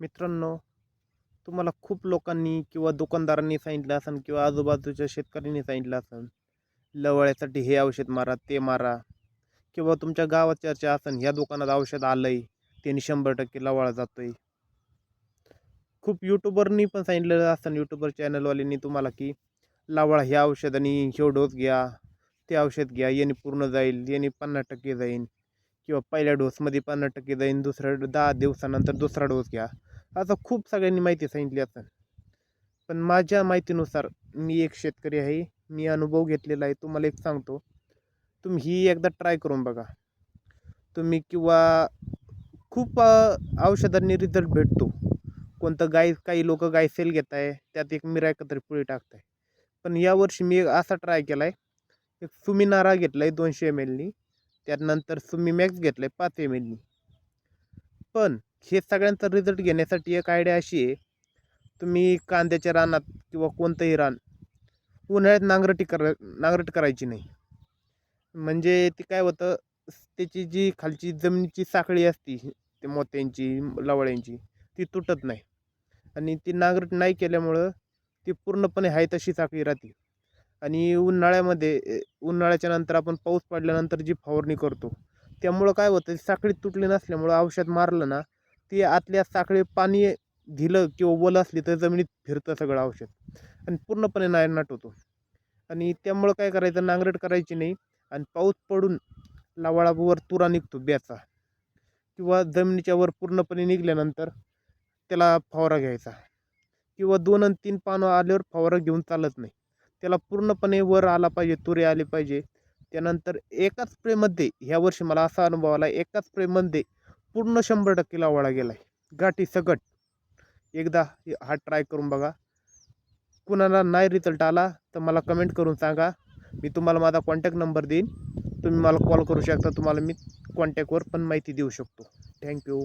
मित्रांनो तुम्हाला खूप लोकांनी किंवा दुकानदारांनी सांगितलं असेल किंवा आजूबाजूच्या शेतकऱ्यांनी सांगितलं असेल लवळ्यासाठी हे औषध मारा ते मारा. किंवा तुमच्या गावात चर्चा असेल ह्या दुकानात औषध आलं आहे त्याने शंभर टक्के लवाळा आहे खूप यूट्यूबरनी पण सांगितलेलं असेल यूट्यूबर चॅनलवाल्यांनी तुम्हाला की लावाळा ह्या औषधाने हे डोस घ्या ते औषध घ्या याने पूर्ण जाईल याने पन्नास टक्के जाईल किंवा पहिल्या डोसमध्ये पन्नास टक्के जाईल दुसऱ्या दहा दिवसानंतर दुसरा डोस घ्या. असं खूप सगळ्यांनी माहिती सांगितली असं पण माझ्या माहितीनुसार मी एक शेतकरी आहे मी अनुभव घेतलेला आहे तुम्हाला एक सांगतो. तुम्ही ही एकदा ट्राय करून बघा. तुम्ही किंवा खूप औषधांनी रिझल्ट भेटतो. कोणतं गाय काही लोक गाय सेल घेत आहे त्यात एक मिरा एकत्र पुळी आहे पण यावर्षी मी एक असा ट्राय केला आहे एक सुमी नारा घेतला आहे दोनशे एम एलनी त्यानंतर सुमी मॅक्स घेतलं आहे पाच एम एलनी पण हे सगळ्यांचा रिझल्ट घेण्यासाठी एक आयडिया अशी आहे. तुम्ही कांद्याच्या रानात किंवा कोणतंही रान उन्हाळ्यात नांगरटी कर नांगरट करायची नाही. म्हणजे ती काय होतं त्याची जी खालची जमिनीची साखळी असती ते मोत्यांची लवळ्यांची ती तुटत नाही. आणि ती नांगरट नाही केल्यामुळं ती पूर्णपणे आहे तशी साखळी राहते. आणि उन्हाळ्यामध्ये उन्हाळ्याच्या नंतर आपण पाऊस पडल्यानंतर जी फवारणी करतो त्यामुळं काय होतं साखळी तुटली नसल्यामुळं औषध मारलं ना ते आतल्या साखळी पाणी दिलं किंवा ओलं असली तर जमिनीत फिरतं सगळं औषध. आणि पूर्णपणे नायनाट होतो. आणि त्यामुळं काय करायचं? नांगरट करायची नाही. आणि पाऊस पडून लावाळावर तुरा निघतो ब्याचा. किंवा जमिनीच्या वर पूर्णपणे निघल्यानंतर त्याला फवारा घ्यायचा. किंवा दोन आणि तीन पानं आल्यावर फवारा घेऊन चालत नाही. त्याला पूर्णपणे वर आला पाहिजे तुरे आले पाहिजे. त्यानंतर एकाच स्प्रेमध्ये ह्या वर्षी मला असा अनुभव आला एकाच स्प्रेमध्ये पूर्ण शंभर टक्के लावाळा गेला आहे गाठी सकट एकदा हा ट्राय करून बघा. कुणाला नाही रिझल्ट आला तर मला कमेंट करून सांगा. मी तुम्हाला माझा कॉन्टॅक्ट नंबर देईन. तुम्ही मला कॉल करू शकता. तुम्हाला मी कॉन्टॅक्टवर पण माहिती देऊ शकतो. थँक्यू